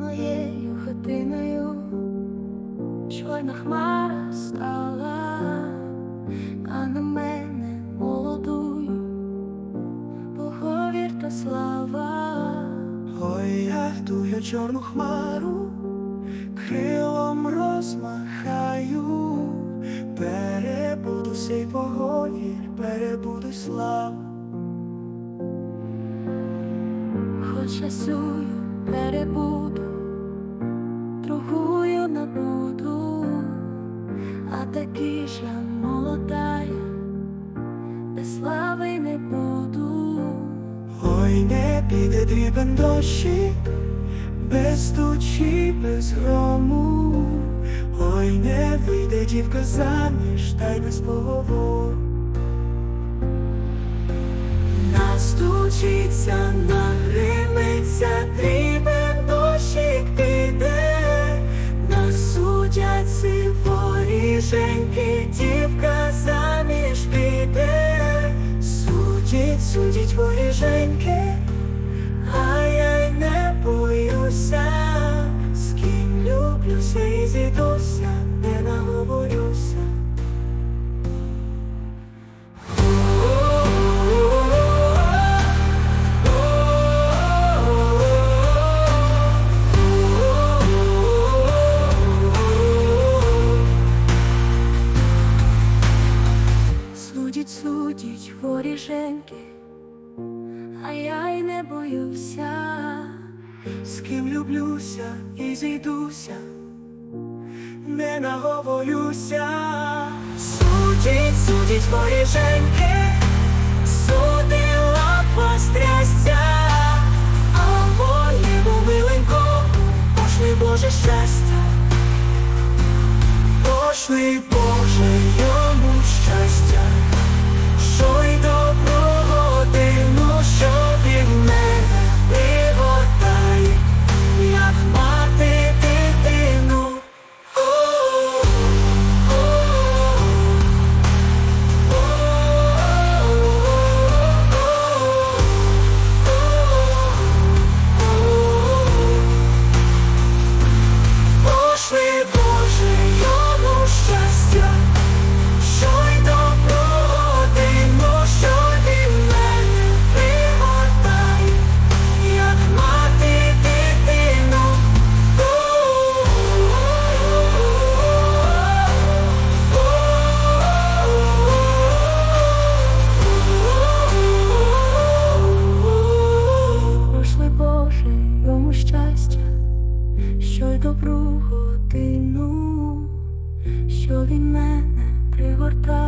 моєю хатиною, чорна хмара стала, а на мене молодую, боговір та слава. Ой, я тую чорну хмару, крилом розмахаю, перебуду сей поговір, перебуду слава, Хоч я сую перебуду, другую набуду, а таки ж я молодая, без слави не буду. Ой, не піде дрібен дощик, без тучі, без грому. Ой, не вийде дівка заміж, та й без поговору. Настучиться, нагримиться, воріженьки, дівка заміж піде, судіть, судять воріженьки, а я й не боюся, з ким люблюся і зійдуся, Судять, судять воріженьки, а я й не боюся. З ким люблюся і зійдуся, не наговорюся. Судіть, судіть воріженьки, судила пострясця, а моєму миленькому пошли Боже щастя, пошли Боже йому щастя, людину, що він мене пригортає.